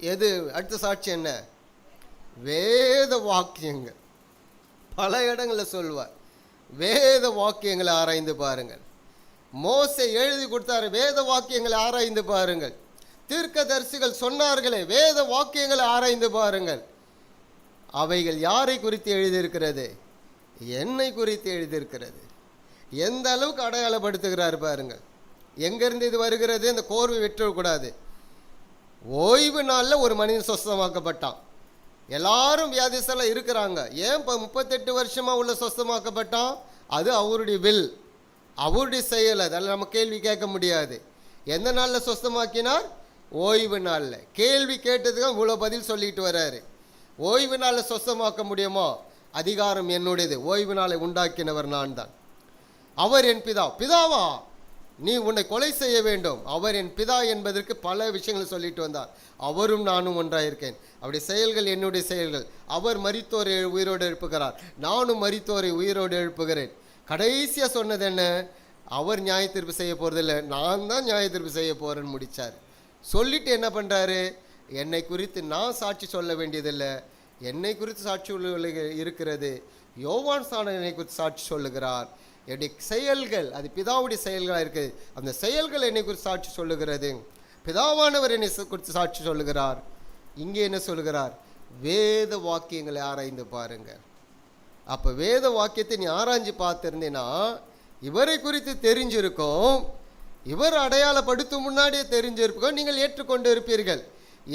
எது? அடுத்த சாட்சி என்ன? வேத வாக்கியங்கள். பல இடங்களில் சொல்வார் வேத வாக்கியங்களை ஆராய்ந்து பாருங்கள். மோசை எழுதி கொடுத்தாரு வேத வாக்கியங்களை ஆராய்ந்து பாருங்கள். தீர்க்கதரிசிகள் சொன்னார்களே வேத வாக்கியங்களை ஆராய்ந்து பாருங்கள். அவைகள் யாரை குறித்து எழுதியிருக்கிறது? என்னை குறித்து எழுதியிருக்கிறது. எந்த அளவுக்கு அடையாளப்படுத்துகிறார் பாருங்கள். எங்கேருந்து இது வருகிறது? இந்த கோர்வை விட்டுறக்கூடாது ஓய்வு நாளில் ஒரு மனிதன் சொஸ்தமாக்கப்பட்டான். எல்லாரும் வியாதிஸ்தெல்லாம் இருக்கிறாங்க. ஏன் இப்போ முப்பத்தெட்டு வருஷமாக உள்ள சொஸ்தமாக்கப்பட்டான்? அது அவருடைய வில் அவருடைய செயல் அதில் நம்ம கேள்வி கேட்க முடியாது. எந்த நாளில் சொஸ்தமாக்கினார்? ஓய்வு நாளில். கேள்வி கேட்டதுக்கு இவ்வளோ பதில் சொல்லிட்டு வர்றாரு ஓய்வு நாளில் சொஸ்தமாக்க முடியுமோ? அதிகாரம் என்னுடையது. ஓய்வு நாளை உண்டாக்கினவர் நான் தான் அவர் என் பிதா. பிதாவா? நீ உன்னை கொலை செய்ய வேண்டும். அவர் என் பிதா என்பதற்கு பல விஷயங்களை சொல்லிட்டு வந்தார். அவரும் நானும் ஒன்றாயிருக்கேன். அவருடைய செயல்கள் என்னுடைய செயல்கள். அவர் மறித்தோரை உயிரோடு எழுப்புகிறார். நானும் மறித்தோரை உயிரோடு எழுப்புகிறேன். கடைசியாக சொன்னது என்ன? அவர் நியாய தீர்ப்பு செய்ய போகிறதில்ல நான் தான் நியாய தீர்ப்பு செய்ய போகிறேன்னு முடித்தார் சொல்லிட்டு என்ன பண்ணுறாரு என்னை குறித்து நான் சாட்சி சொல்ல வேண்டியதில்லை. என்னை குறித்து சாட்சி இருக்கிறது. யோவான் சாணன் என்னை குறித்து சாட்சி சொல்லுகிறார். என்னுடைய செயல்கள் அது பிதாவுடைய செயல்களாக இருக்குது. அந்த செயல்கள் என்னை குறித்து சாட்சி சொல்லுகிறது. பிதாவானவர் என்னை குறித்து சாட்சி சொல்லுகிறார். இங்கே என்ன சொல்லுகிறார்? வேத வாக்கியங்களை ஆராய்ந்து பாருங்கள். அப்போ வேத வாக்கியத்தை நீ ஆராய்ஞ்சு பார்த்துருந்தீன்னா இவரை குறித்து தெரிஞ்சிருக்கும் இவர் அடையாளப்படுத்தும் முன்னாடியே தெரிஞ்சிருக்கும் நீங்கள் ஏற்றுக்கொண்டு இருப்பீர்கள்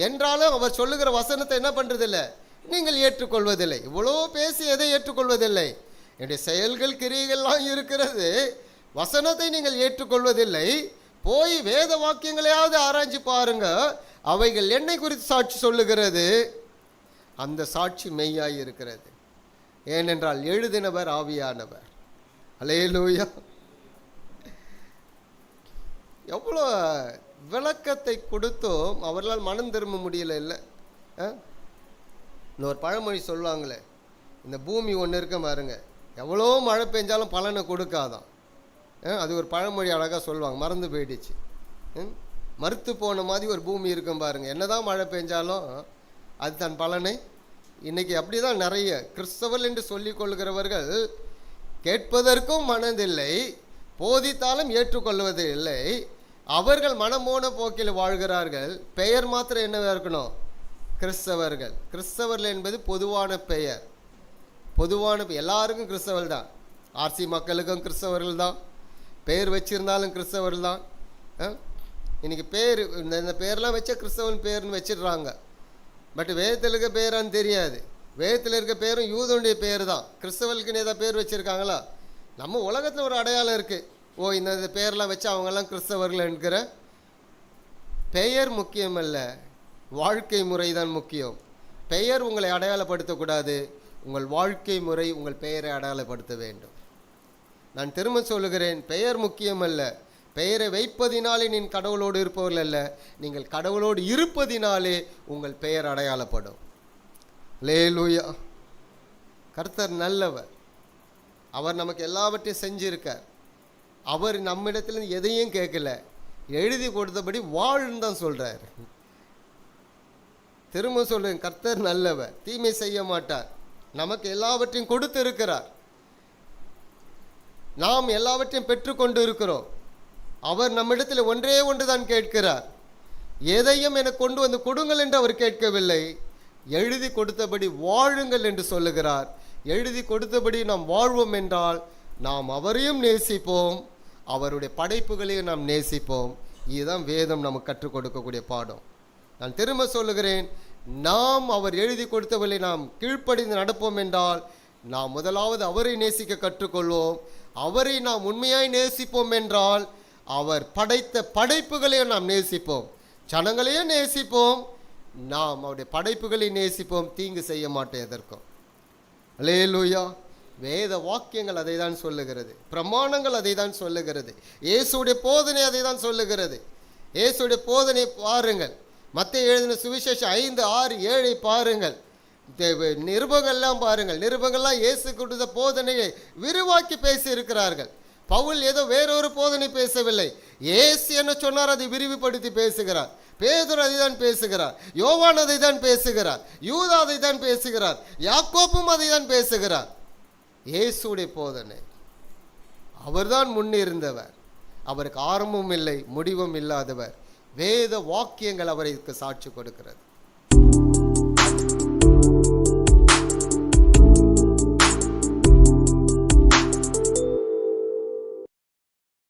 என்றாலும் அவர் சொல்லுகிற வசனத்தை என்ன பண்ணுறதில்ல நீங்கள் ஏற்றுக்கொள்வதில்லை. இவ்வளோ பேசி எதை ஏற்றுக்கொள்வதில்லை? என்னுடைய செயல்கள் கிரியைகள்லாம் இருக்கிறது. வசனத்தை நீங்கள் ஏற்றுக்கொள்வதில்லை. போய் வேத வாக்கியங்களையாவது ஆராய்ஞ்சு பாருங்க. அவைகள் என்னை குறித்து சாட்சி சொல்லுகிறது. அந்த சாட்சி மெய்யாய் இருக்கிறது. ஏனென்றால் எழுதினவர் ஆவியானவர். அலேலூயா எவ்வளோ விளக்கத்தை கொடுத்தும். அவர்களால் மனம் திரும்ப முடியல இல்லை. ஆ? இன்னொரு பழமொழி சொல்லுவாங்களே. இந்த பூமி ஒன்று இருக்க பாருங்க. எவ்வளோ மழை பெஞ்சாலும் பலனை கொடுக்காதான். அது ஒரு பழமொழி அழகாக சொல்லுவாங்க மறந்து போயிடுச்சு. ம்? மறுத்து போன மாதிரி ஒரு பூமி இருக்கும் பாருங்க. என்னதான் மழை பெஞ்சாலும் அது தன் பலனை. இன்றைக்கி அப்படி தான் நிறைய கிறிஸ்தவர் என்று சொல்லிக் கொள்கிறவர்கள் கேட்பதற்கும் மனதில்லை போதித்தாலும் ஏற்றுக்கொள்வது இல்லை. அவர்கள் மனமோன போக்கில் வாழ்கிறார்கள். பெயர் மாத்திரம் என்னவாக இருக்கணும்? கிறிஸ்தவர்கள். கிறிஸ்தவர்கள் என்பது பொதுவான பெயர். பொதுவான எல்லாருக்கும் கிறிஸ்தவர்கள் தான். ஆர்சி மக்களுக்கும் கிறிஸ்தவர்கள் தான். பேர் வச்சுருந்தாலும் கிறிஸ்தவர்கள் தான். ஆ? பேர் இந்த இந்த பேர்லாம் வச்சா கிறிஸ்தவன் பேர்னு வச்சிடுறாங்க. பட் வேதத்தில் இருக்க பேரான்னு தெரியாது. வேதத்தில் இருக்க பேரும் யூதனுடைய பேர் தான். கிறிஸ்தவர்களுக்குன்னு ஏதாவது பேர் வச்சுருக்காங்களா? நம்ம உலகத்தில் ஒரு அடையாளம் இருக்குது ஓ இந்த இந்த பேர்லாம் வச்சு அவங்கெல்லாம் கிறிஸ்தவர்கள் என்கிற பெயர் முக்கியமல்ல. வாழ்க்கை முறை தான் முக்கியம். பெயர் உங்களை அடையாளப்படுத்தக்கூடாது. உங்கள் வாழ்க்கை முறை உங்கள் பெயரை அடையாளப்படுத்த வேண்டும். நான் திரும்ப சொல்லுகிறேன் பெயர் முக்கியமல்ல. பெயரை வைப்பதினாலே நீ கடவுளோடு இருப்பவர்கள் அல்ல. நீங்கள் கடவுளோடு இருப்பதினாலே உங்கள் பெயர் அடையாளப்படும். லேலூயா கர்த்தர் நல்லவர். அவர் நமக்கு எல்லாவற்றையும் செஞ்சிருக்கார். அவர் நம்மிடத்துல எதையும் கேட்கல. எழுதி கொடுத்தபடி வாழ்ன்னு தான் சொல்கிறார் திரும்ப சொல்லுங்க கர்த்தர் நல்லவர். தீமை செய்ய மாட்டார். நமக்கு எல்லாவற்றையும் கொடுத்து இருக்கிறார் நாம் எல்லாவற்றையும் பெற்றுக்கொண்டு இருக்கிறோம் அவர் நம்மிடத்தில் ஒன்றே ஒன்று தான் கேட்கிறார். எதையும் எனக்கு கொண்டு வந்து கொடுங்கள் என்று அவர் கேட்கவில்லை. எழுதி கொடுத்தபடி வாழுங்கள் என்று சொல்லுகிறார். எழுதி கொடுத்தபடி நாம் வாழ்வோம் என்றால் நாம் அவரையும் நேசிப்போம். அவருடைய படைப்புகளையும் நாம் நேசிப்போம். இதுதான் வேதம் நமக்கு கற்றுக் கொடுக்கக்கூடிய பாடம். நான் திரும்ப சொல்லுகிறேன் நாம் அவர் எழுதி கொடுத்தவர்களை நாம் கீழ்ப்படிந்து நடப்போம் என்றால் நாம் முதலாவது அவரை நேசிக்க கற்றுக்கொள்வோம். அவரை நாம் உண்மையாய் நேசிப்போம் என்றால் அவர் படைத்த படைப்புகளையும் நாம் நேசிப்போம். ஜனங்களையும் நேசிப்போம். நாம் அவருடைய படைப்புகளை நேசிப்போம். தீங்கு செய்ய மாட்டோம் எதற்கும். அல்லேலூயா. வேத வாக்கியங்கள் அதை தான் சொல்லுகிறது. பிரமாணங்கள் அதை தான் சொல்லுகிறது. இயேசுடைய போதனை அதை தான் சொல்லுகிறது. இயேசுடைய போதனை பாருங்கள். மத்திய எழுதின சுவிசேஷம் ஐந்து ஆறு ஏழை பாருங்கள். நிருபங்கள்லாம் பாருங்கள். நிருபங்கள்லாம் இயேசு கொடுத்த போதனையை விரிவாக்கி பேசியிருக்கிறார்கள். பவுல் ஏதோ வேறொரு போதனை பேசவில்லை. ஏசு என்ன சொன்னார்? அதை விரிவுபடுத்தி பேசுகிறார். பேதுரு அதை தான் பேசுகிறார். யோவான் அதை தான் பேசுகிறார். யூதா அதை தான் பேசுகிறார். யாக்கோப்பும் அதை தான் பேசுகிறார். இயேசுடைய போதனை. அவர்தான் முன்னிருந்தவர். அவருக்கு ஆரம்பமும் இல்லை முடிவும் இல்லாதவர். வேத வாக்கியங்கள் அவருக்கு சாட்சி கொடுக்கிறது.